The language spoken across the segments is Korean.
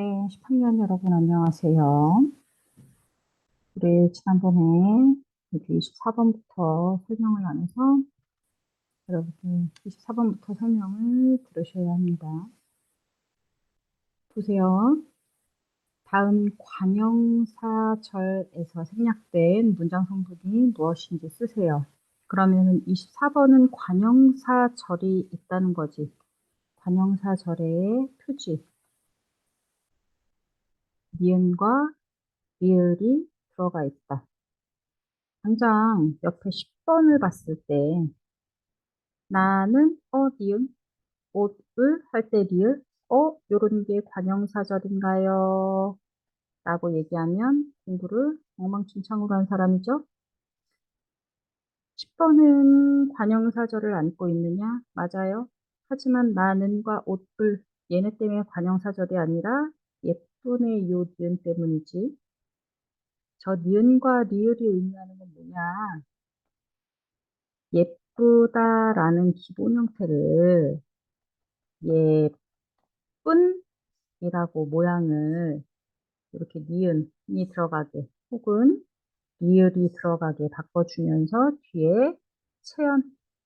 네, 10학년 여러분 안녕하세요. 우리 지난번에 여기 24번부터 설명을 안 해서 여러분들 24번부터 설명을 들으셔야 합니다. 보세요. 다음 관형사절에서 생략된 문장 성분이 무엇인지 쓰세요. 그러면 24번은 관형사절이 있다는 거지. 관형사절의 표지. 니은과 리을이 들어가 있다. 당장 옆에 10번을 봤을 때 나는 어 니은 옷을 할 때 리을 어 요런 게 관형사절인가요? 라고 얘기하면 공부를 엉망진창으로 한 사람이죠. 10번은 관형사절을 안고 있느냐? 맞아요. 하지만 나는과 옷을 얘네 때문에 관형사절이 아니라 예쁜의 요 니은 때문이지. 저 니은과 리을이 의미하는 건 뭐냐? 예쁘다라는 기본 형태를 예쁜이라고 모양을 이렇게 니은이 들어가게 혹은 리을이 들어가게 바꿔주면서 뒤에 체연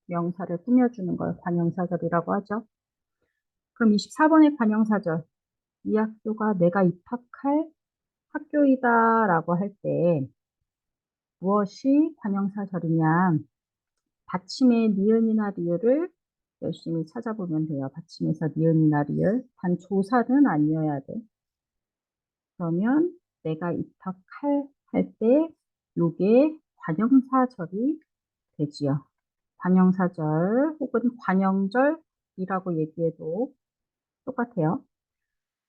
명사를 꾸며주는 걸 관형사절이라고 하죠. 그럼 24번의 관형사절. 이 학교가 내가 입학할 학교이다 라고 할 때 무엇이 관형사 절이냐 받침의 니은이나 리을을 열심히 찾아보면 돼요. 받침에서 니은이나 리을 단 조사는 아니어야 돼. 그러면 내가 입학할 할 때 요게 관형사절이 되지요. 관형사절 혹은 관형절이라고 얘기해도 똑같아요.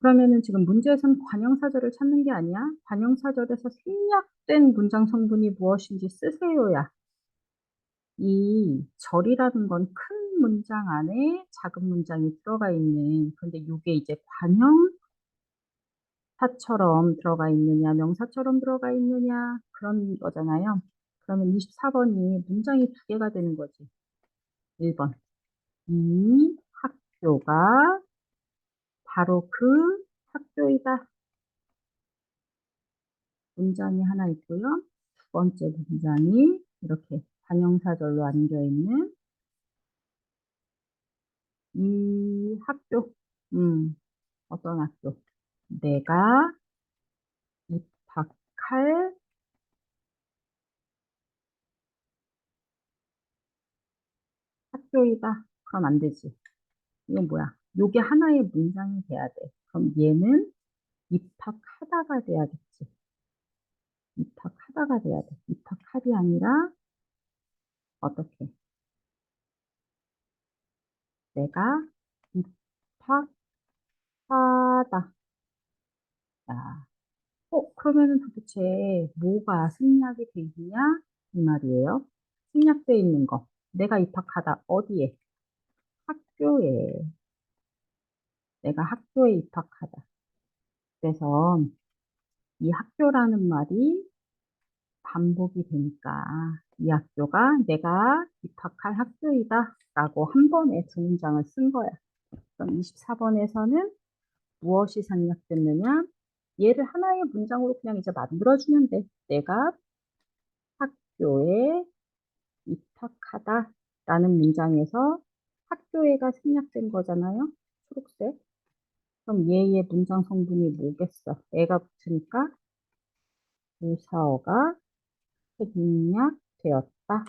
그러면은 지금 문제에서는 관형사절을 찾는 게 아니야. 관형사절에서 생략된 문장 성분이 무엇인지 쓰세요야. 이 절이라는 건 큰 문장 안에 작은 문장이 들어가 있는 그런데 이게 이제 관형 사처럼 들어가 있느냐 명사처럼 들어가 있느냐 그런 거잖아요. 그러면 24번이 문장이 두 개가 되는 거지. 1번 이 학교가 바로 그 학교이다. 문장이 하나 있고요. 두 번째 문장이 이렇게 관형사절로 안겨 있는 이 학교, 음, 어떤 학교? 내가 입학할 학교이다. 그럼 안 되지. 이건 뭐야? 요게 하나의 문장이 돼야 돼. 그럼 얘는 입학하다가 돼야겠지. 입학하다가 돼야 돼. 입학할이 아니라 어떻게? 내가 입학하다. 자, 어, 그러면은 도대체 뭐가 생략이 돼 있냐? 이 말이에요. 생략되어 있는 거. 내가 입학하다. 어디에? 학교에. 내가 학교에 입학하다. 그래서 이 학교라는 말이 반복이 되니까 이 학교가 내가 입학할 학교이다 라고 한 번에 두 문장을 쓴 거야. 그럼 24번에서는 무엇이 생략됐느냐? 얘를 하나의 문장으로 그냥 이제 만들어주면 돼. 내가 학교에 입학하다 라는 문장에서 학교에가 생략된 거잖아요. 초록색. 그럼 얘의 문장 성분이 뭐겠어? 애가 붙으니까 부사어가 생략되었다.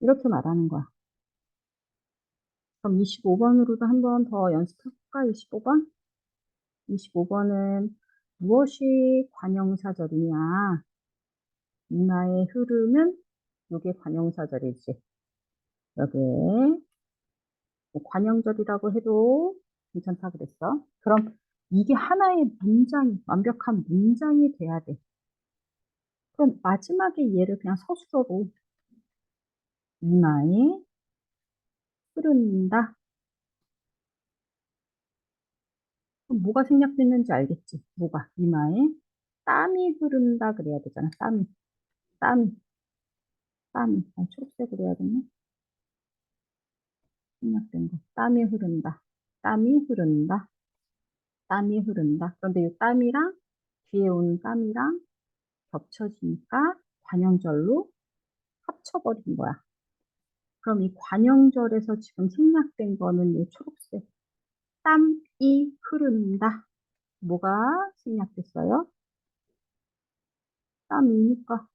이렇게 말하는 거야. 그럼 25번으로도 한 번 더 연습해볼까? 25번? 25번은 무엇이 관형사절이냐? 이마에 흐르는 이게 관형사절이지. 여기에 뭐 관형절이라고 해도 괜찮다 그랬어. 그럼 이게 하나의 문장이, 완벽한 문장이 돼야 돼. 그럼 마지막에 얘를 그냥 서술어로 이마에 흐른다. 그럼 뭐가 생략됐는지 알겠지? 뭐가? 이마에 땀이 흐른다 그래야 되잖아. 땀이. 땀이. 땀이. 아, 초록색으로 해야겠네. 생략된 거. 땀이 흐른다. 땀이 흐른다. 땀이 흐른다. 그런데 이 땀이랑 뒤에 오는 땀이랑 겹쳐지니까 관형절로 합쳐버린 거야. 그럼 이 관형절에서 지금 생략된 거는 이 초록색 땀이 흐른다. 뭐가 생략됐어요? 땀이니까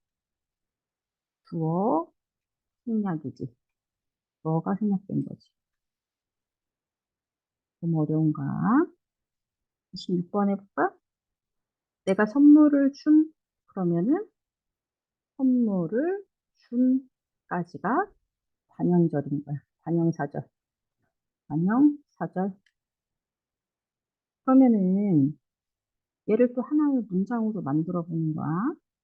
주어 생략이지. 뭐가 생략된 거지. 좀 어려운가? 26번 해볼까? 내가 선물을 준 그러면은 선물을 준까지가 관형절인 거야. 관형사절. 관형사절. 그러면은 얘를 또 하나의 문장으로 만들어 보는 거야.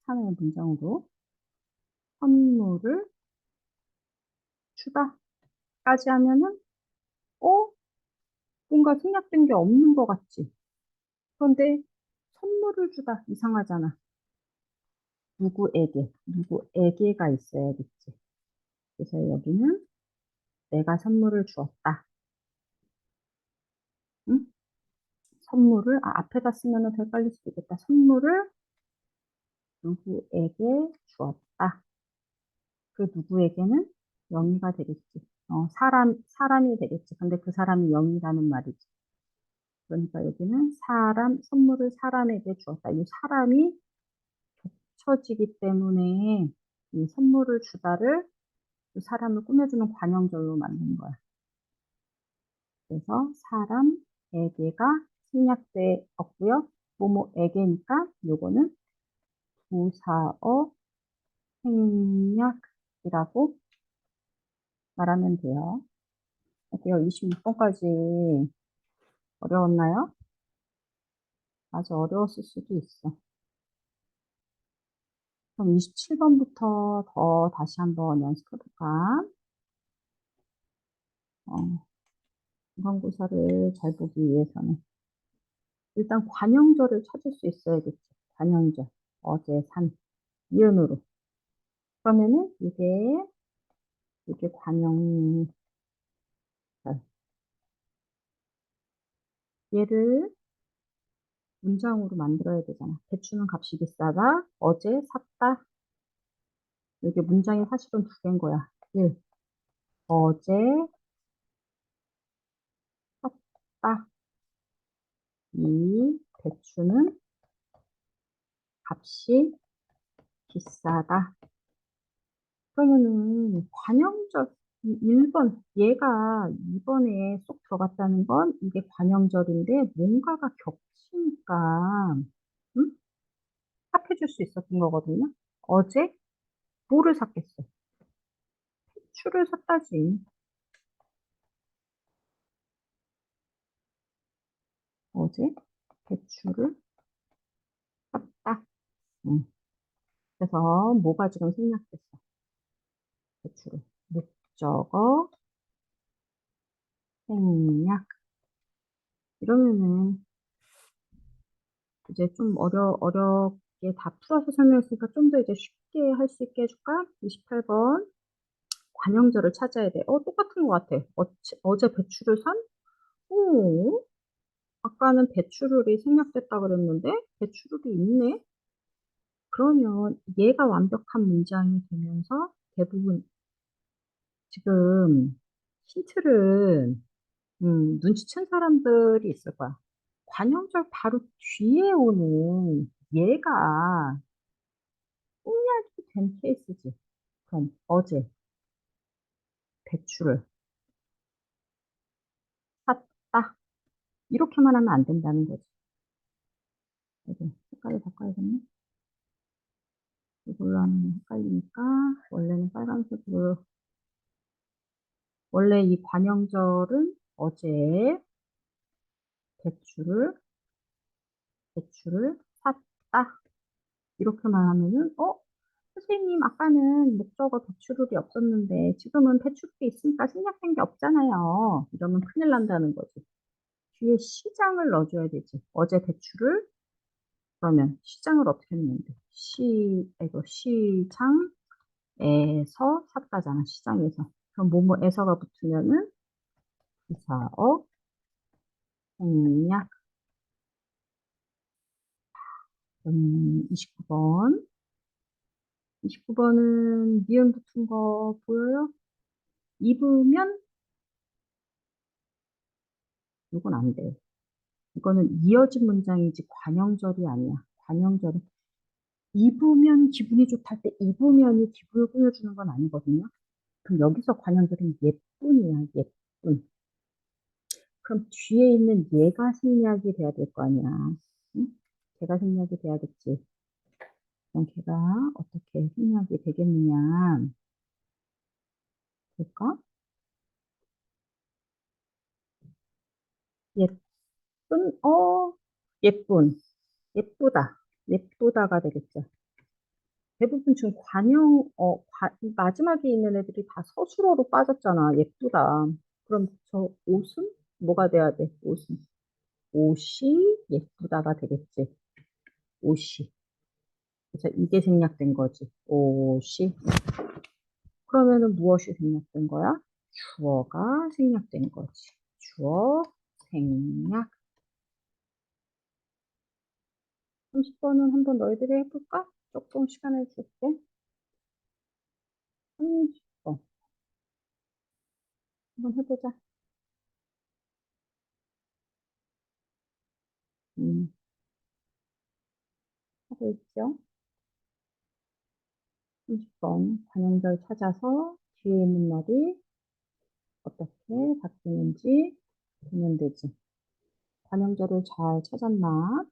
하나의 문장으로. 선물을 주다. 까지 하면은, 어? 뭔가 생략된 게 없는 것 같지? 그런데 선물을 주다. 이상하잖아. 누구에게, 누구에게가 있어야겠지. 그래서 여기는 내가 선물을 주었다. 응? 선물을, 아, 앞에다 쓰면 더 헷갈릴 수도 있겠다. 선물을 누구에게 주었다. 그 누구에게는 영이가 되겠지. 어, 사람, 사람이 되겠지. 근데 그 사람이 영이라는 말이지. 그러니까 여기는 사람, 선물을 사람에게 주었다. 이 사람이 겹쳐지기 때문에 이 선물을 주다를 그 사람을 꾸며주는 관형절로 만든 거야. 그래서 사람에게가 생략되었고요. 뭐뭐에게니까 요거는 부사어 생략이라고 말하면 돼요. 어때요? 26번까지 어려웠나요? 아주 어려웠을 수도 있어. 그럼 27번부터 더 다시 한번 연습해볼까? 어, 중간고사를 잘 보기 위해서는 일단 관형절을 찾을 수 있어야겠지. 관형절. 어제 산. 이은으로. 그러면은 이게 이게 관형 얘를 문장으로 만들어야 되잖아. 배추는 값이 비싸다. 어제 샀다. 이게 문장이 사실은 두 개인 거야. 1. 어제 샀다. 2. 배추는 값이 비싸다. 그러면은 관형절 1번 얘가 2번에 쏙 들어갔다는 건 이게 관형절인데 뭔가가 겹치니까 응? 합해줄 수 있었던 거거든요. 어제 뭐를 샀겠어? 배추를 샀다지. 어제 배추를 샀다. 응. 그래서 뭐가 지금 생략됐어? 배추를. 목적어 생략. 이러면은 이제 좀 어려, 어렵게 다 풀어서 설명했으니까 좀 더 이제 쉽게 할 수 있게 해줄까? 28번. 관형절을 찾아야 돼. 어, 똑같은 것 같아. 어제, 어제 배추를 산? 오, 아까는 배추룰이 생략됐다 그랬는데 배추룰이 있네? 그러면 얘가 완벽한 문장이 되면서 대부분 지금 힌트를 음, 눈치챈 사람들이 있을 거야. 관형절 바로 뒤에 오는 얘가 생략이 된 케이스지. 그럼 어제 배추를 샀다. 이렇게만 하면 안 된다는 거지. 여기 색깔을 바꿔야겠네. 이걸로 하면 헷갈리니까 원래는 빨간색으로 원래 이 관형절은 어제 배추를 배추를 샀다. 이렇게만 하면은 어? 선생님 아까는 목적어 배추룰이 없었는데 지금은 배추룰이 있으니까 생략된 게 없잖아요. 이러면 큰일 난다는 거지. 뒤에 시장을 넣어줘야 되지. 어제 배추를 그러면 시장을 어떻게 했는데 시 이거 시장에서 샀다잖아. 시장에서. 그럼 뭐뭐에서가 붙으면은 부사어 생략 음, 29번. 29번은 니은 붙은 거 보여요? 입으면 이건 안 돼. 이거는 이어진 문장이지 관형절이 아니야. 관형절은 입으면 기분이 좋다 할 때 입으면이 기분을 꾸며주는 건 아니거든요. 그럼 여기서 관형절은 예쁜이야. 예쁜. 그럼 뒤에 있는 얘가 생략이 돼야 될 거 아니야. 응? 걔가 생략이 돼야겠지. 그럼 걔가 어떻게 생략이 되겠느냐. 볼까? 예쁜, 어, 예쁜, 예쁘다, 예쁘다가 되겠죠. 대부분 지금 관형, 어, 과- 마지막에 있는 애들이 다 서술어로 빠졌잖아. 예쁘다. 그럼 저 옷은 뭐가 돼야 돼? 옷은. 옷이 예쁘다가 되겠지. 옷이. 그래서 이게 생략된 거지. 옷이. 그러면은 무엇이 생략된 거야? 주어가 생략된 거지. 주어 생략. 30번은 한번 너희들이 해볼까? 조금 시간을 줄게. 30번. 한번 해보자. 음, 하고 있죠? 30번. 관용절 찾아서 뒤에 있는 말이 어떻게 바뀌는지 보면 되지. 관용절을 잘 찾았나?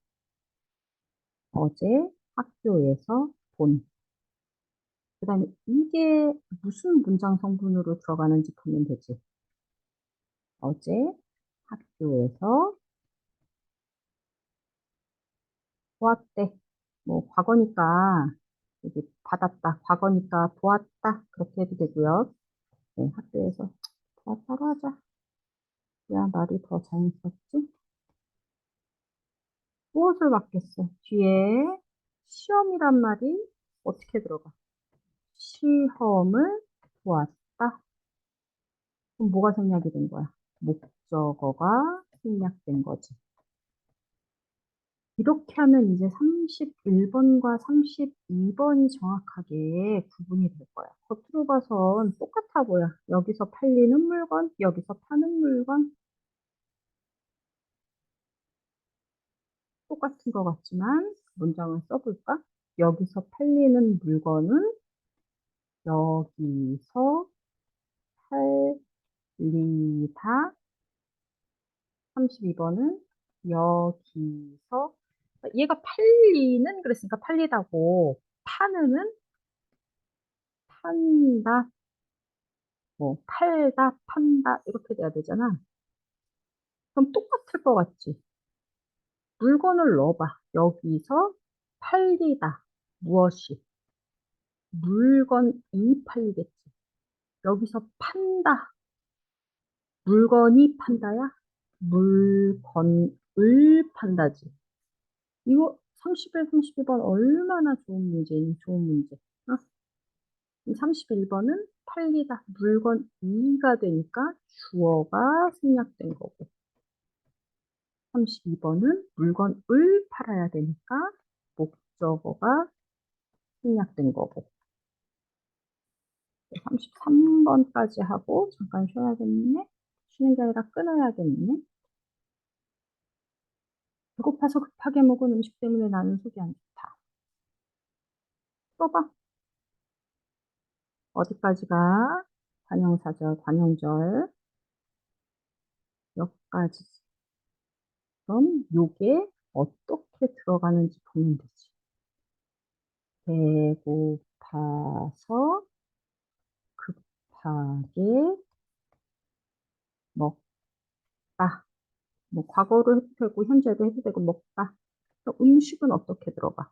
어제 학교에서 본. 그 다음에 이게 무슨 문장 성분으로 들어가는지 보면 되지. 어제 학교에서 보았대. 뭐 과거니까 여기 받았다. 과거니까 보았다. 그렇게 해도 되고요. 네, 학교에서 보았다로 하자. 야, 말이 더 자연스럽지? 무엇을 받겠어? 뒤에 시험이란 말이 어떻게 들어가? 시험을 보았다. 그럼 뭐가 생략이 된 거야? 목적어가 생략된 거지. 이렇게 하면 이제 31번과 32번이 정확하게 구분이 될 거야. 겉으로 봐선 똑같아 보여. 여기서 팔리는 물건, 여기서 파는 물건. 똑같은 것 같지만 문장을 써볼까? 여기서 팔리는 물건은 여기서 팔리다. 32번은 여기서 얘가 팔리는 그랬으니까 팔리다고 파는은 판다 뭐 팔다 판다 이렇게 돼야 되잖아 그럼 똑같을 것 같지 물건을 넣어봐 여기서 팔리다 무엇이 물건이 팔리겠지 여기서 판다 물건이 판다야 물건을 판다지 이거 31, 32번 얼마나 좋은 문제니? 좋은 문제. 어? 31번은 팔리다. 물건 2가 되니까 주어가 생략된 거고. 32번은 물건을 팔아야 되니까 목적어가 생략된 거고. 33번까지 하고 잠깐 쉬어야겠네. 쉬는 게 아니라 끊어야겠네. 배고파서 급하게 먹은 음식 때문에 나는 속이 안 좋다. 써봐. 어디까지가 관형사절, 관형절 여기까지. 그럼 요게 어떻게 들어가는지 보면 되지. 배고파서 급하게 먹다. 뭐 과거로 해도 되고 현재도 해도 되고 먹다. 음식은 어떻게 들어가?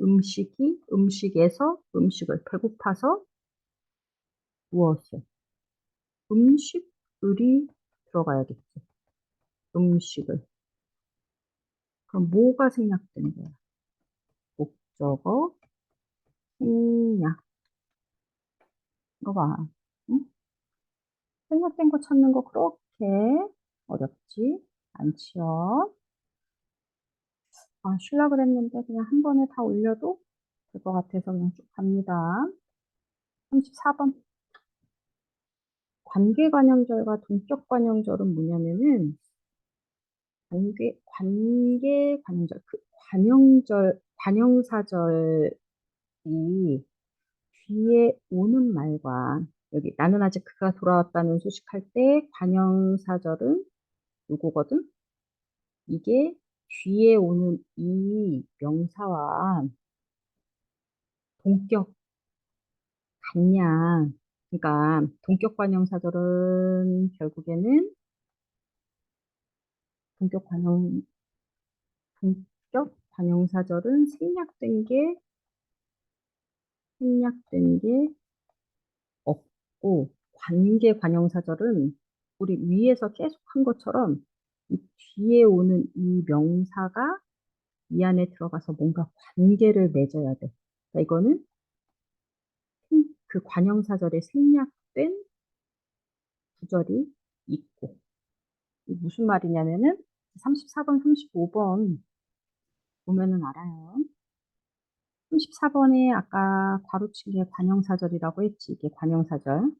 음식이 음식에서 음식을 배고파서 무엇을? 음식을이 들어가야겠지. 음식을. 그럼 뭐가 생략된 거야? 목적어 생략. 이거 봐. 응? 생략된 거 찾는 거 그렇게 어렵지 않지요? 아, 쉬려 그랬는데 그냥 한 번에 다 올려도 될 것 같아서 그냥 쭉 갑니다. 34번. 관계관형절과 동격관형절은 뭐냐면은 관계, 관계관형절, 그 관형절, 관형사절이 뒤에 오는 말과 여기 나는 아직 그가 돌아왔다는 소식할 때 관형사절은 요거거든? 이게 뒤에 오는 이 명사와 동격 같냐. 그러니까 동격 관형사절은 결국에는 동격 관형 동격 관형사절은 생략된 게 생략된 게 없고 관계 관형사절은 우리 위에서 계속 한 것처럼 이 뒤에 오는 이 명사가 이 안에 들어가서 뭔가 관계를 맺어야 돼. 그러니까 이거는 그 관형사절에 생략된 구절이 있고 무슨 말이냐면은 34번, 35번 보면은 알아요. 34번에 아까 게 관형사절이라고 했지. 이게 관형사절.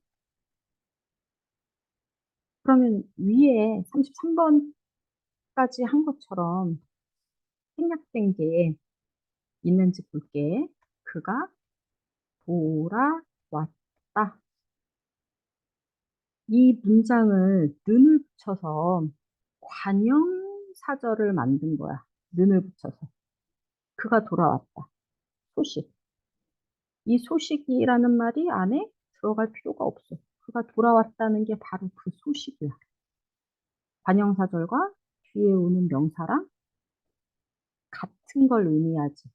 그러면 위에 33번까지 한 것처럼 생략된 게 있는지 볼게. 그가 돌아왔다. 이 문장을 는을 붙여서 관형 사절을 만든 거야. 는을 붙여서. 그가 돌아왔다. 소식. 이 소식이라는 말이 안에 들어갈 필요가 없어. 그가 돌아왔다는 게 바로 그 소식이야. 관형사절과 뒤에 오는 명사랑 같은 걸 의미하지.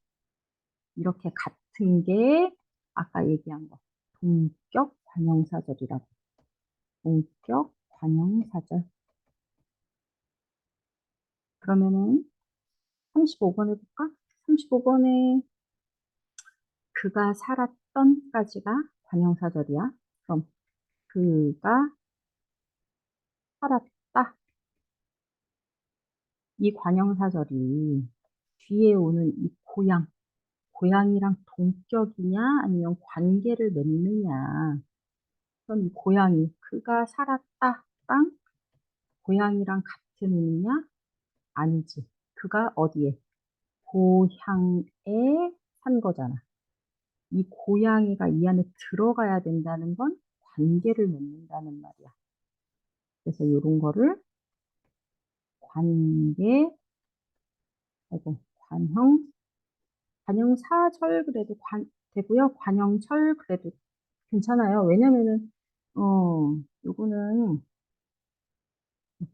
이렇게 같은 게 아까 얘기한 거. 동격 관형사절이라고. 동격 관형사절. 그러면은 35번 해볼까? 35번에 그가 살았던까지가 관형사절이야. 그럼 그가 살았다. 이 관형사절이 뒤에 오는 이 고향, 고향이랑 동격이냐 아니면 관계를 맺느냐. 그럼 이 고향이 그가 살았다랑 고향이랑 같은 의미냐? 아니지. 그가 어디에? 고향에 산 거잖아. 이 고양이가 이 안에 들어가야 된다는 건 관계를 맺는다는 말이야. 그래서 이런 거를 관계, 아이고, 관형, 관형사절 그래도 관, 되고요. 관형철 그래도 괜찮아요. 왜냐면은, 어, 요거는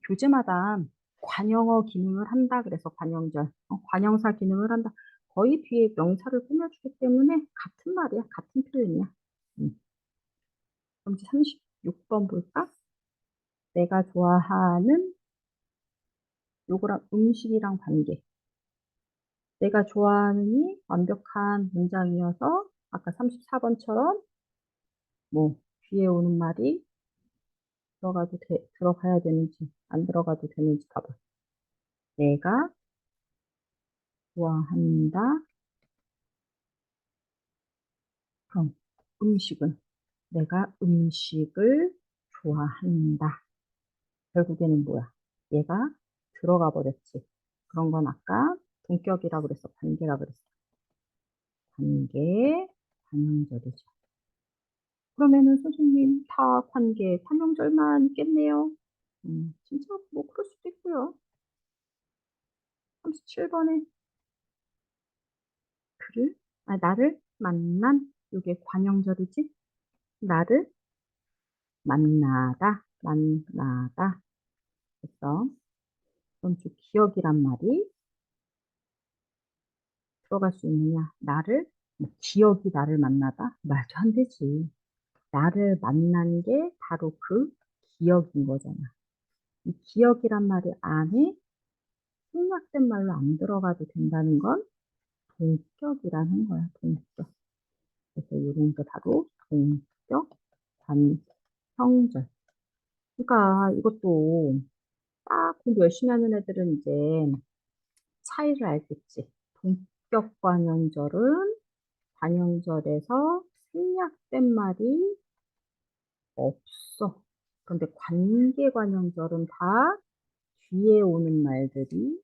교재마다 관형어 기능을 한다. 그래서 관형절, 어, 관형사 기능을 한다. 거의 뒤에 명사를 꾸며주기 때문에 같은 말이야. 같은 표현이야. 음. 그럼 이제 36번 볼까? 내가 좋아하는 요거랑 음식이랑 관계. 내가 좋아하는이 완벽한 문장이어서 아까 34번처럼 뭐 뒤에 오는 말이 들어가도 돼, 들어가야 되는지 안 들어가도 되는지 봐봐. 내가 좋아한다. 그럼 음식은 내가 음식을 좋아한다. 결국에는 뭐야? 얘가 들어가 버렸지. 그런 건 아까 동격이라고 그랬어. 관계라 그랬어. 관계, 관형절이죠. 그러면은 선생님 다 관계, 관형절만 있겠네요. 음, 진짜 뭐 그럴 수도 있고요. 37번에 그를, 아, 나를 만난, 요게 관형절이지? 나를 만나다, 만나다. 그래서 그럼 주 기억이란 말이 들어갈 수 있느냐? 나를, 뭐 기억이 나를 만나다? 말도 안 되지. 나를 만난 게 바로 그 기억인 거잖아. 이 기억이란 말이 안에 생략된 말로 안 들어가도 된다는 건 동격이라는 거야, 동격. 그래서 이런 게 바로 동격 관형절. 그러니까 이것도 딱 공부 열심히 하는 애들은 이제 차이를 알겠지. 동격 관형절은 관형절에서 생략된 말이 없어. 근데 관계 관형절은 다 뒤에 오는 말들이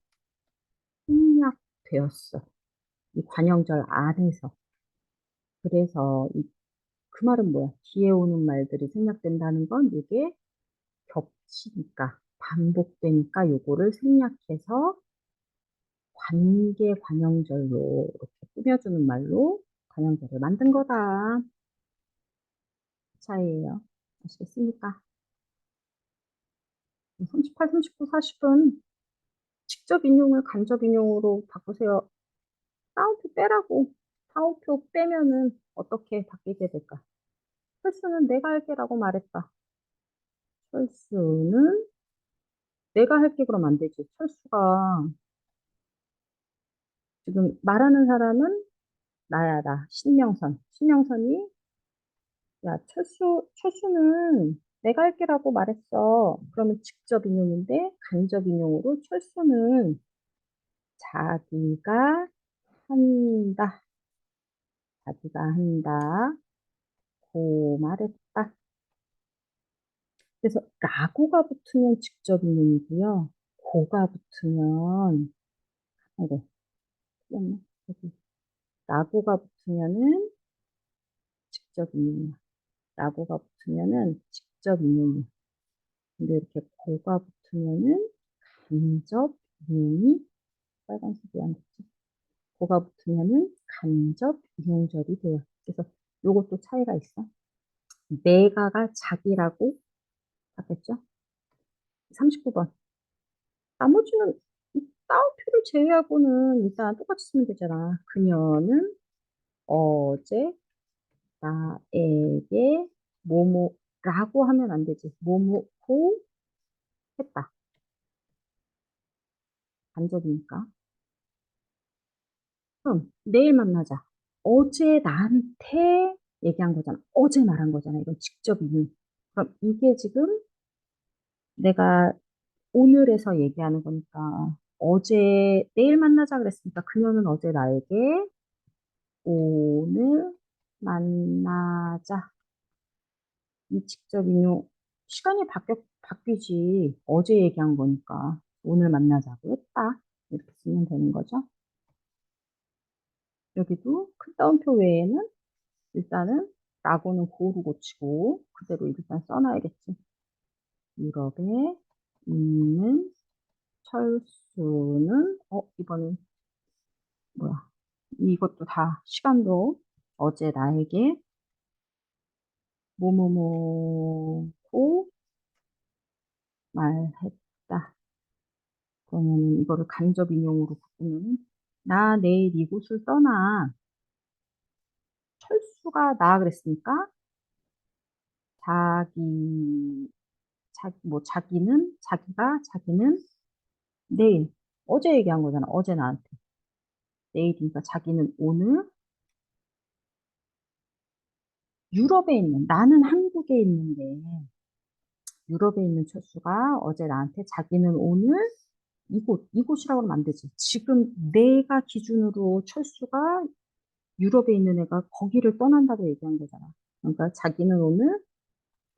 생략되었어. 이 관형절 안에서. 그래서 이, 그 말은 뭐야? 뒤에 오는 말들이 생략된다는 건 이게 겹치니까, 반복되니까 요거를 생략해서 관계 관형절로 이렇게 꾸며주는 말로 관형절을 만든 거다. 차이예요. 아시겠습니까? 38, 39, 40은 직접 인용을 간접 인용으로 바꾸세요. 따옴표 빼라고. 따옴표 빼면은 어떻게 바뀌게 될까? 철수는 내가 할게라고 말했다. 철수는 내가 할게 그러면 안 되지. 철수가 지금 말하는 사람은 나야 나 신명선. 신명선이 야 철수 철수는 내가 할게라고 말했어. 그러면 직접 인용인데 간접 인용으로 철수는 자기가 한다. 자기가 한다. 고 말했다. 그래서 라고가 붙으면 직접 인용이고요. 고가 붙으면 아이고 틀렸네. 여기 라고가 붙으면은 직접 인용이야. 라고가 붙으면은 직접 인용이야. 근데 이렇게 고가 붙으면은 간접 인용이 빨간색이 안 됐지. 고가 붙으면은 간접 인용절이 돼요. 그래서 요것도 차이가 있어. 내가가 자기라고 하겠죠? 39번. 나머지는 따옴표를 제외하고는 일단 똑같이 쓰면 되잖아. 그녀는 어제 나에게 뭐뭐라고 하면 안 되지. 뭐뭐고 했다. 간접이니까. 그럼 내일 만나자. 어제 나한테 얘기한 거잖아. 어제 말한 거잖아. 이건 직접 인용. 그럼 이게 지금 내가 오늘에서 얘기하는 거니까 어제 내일 만나자 그랬으니까 그녀는 어제 나에게 오늘 만나자. 이 직접 인용 시간이 바뀌, 바뀌지. 어제 얘기한 거니까. 오늘 만나자고 했다. 이렇게 쓰면 되는 거죠? 여기도 큰 따옴표 외에는 일단은 라고는 고루 고치고 그대로 일단 써놔야겠지. 유럽에 있는 철수는 어 이번엔 뭐야? 이것도 다 시간도 어제 나에게 뭐뭐뭐고 말했다. 그러면 이거를 간접 인용으로 바꾸면 나 내일 이곳을 떠나 철수가 나 그랬으니까 자기 자기 뭐 자기는 자기가 자기는 내일 어제 얘기한 거잖아. 어제 나한테 내일이니까 자기는 오늘 유럽에 있는 나는 한국에 있는데 유럽에 있는 철수가 어제 나한테 자기는 오늘 이곳 이곳이라고 하면 안 되지. 지금 내가 기준으로 철수가 유럽에 있는 애가 거기를 떠난다고 얘기한 거잖아. 그러니까 자기는 오늘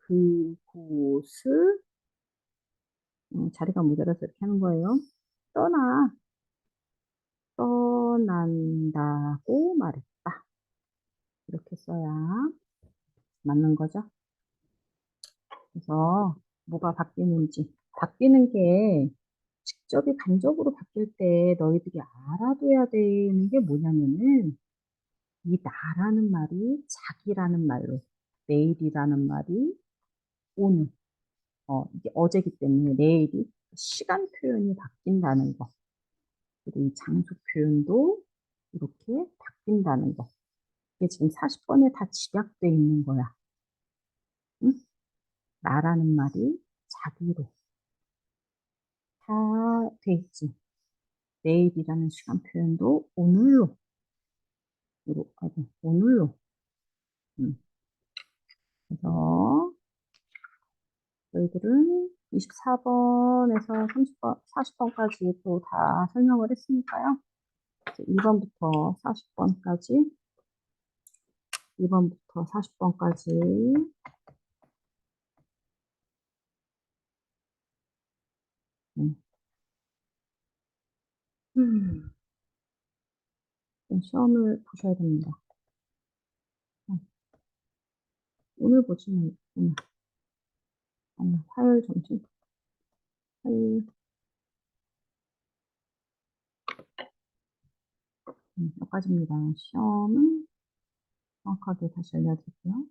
그곳을 음, 자리가 모자라서 이렇게 하는 거예요. 떠나 떠난다고 말했다. 이렇게 써야 맞는 거죠. 그래서 뭐가 바뀌는지. 바뀌는 게 직접이 간접으로 바뀔 때 너희들이 알아둬야 되는 게 뭐냐면은 이 나라는 말이 자기라는 말로 내일이라는 말이 오늘. 어 이게 어제기 때문에 내일이 시간 표현이 바뀐다는 거. 그리고 이 장소 표현도 이렇게 바뀐다는 거 이게 지금 40번에 다 집약돼 있는 거야 응? 나라는 말이 자기로 다 돼 있지. 내일이라는 시간 표현도 오늘로, 아니, 오늘로. 음. 그래서 너희들은 24번에서 30번, 40번까지 또 다 설명을 했으니까요. 1번부터 40번까지, 2번부터 40번까지, 음. 시험을 보셔야 됩니다. 오늘 보시면, 오늘. 아니, 화요일 점심. 화요일. 음, 여기까지입니다. 시험은 정확하게 다시 알려드릴게요.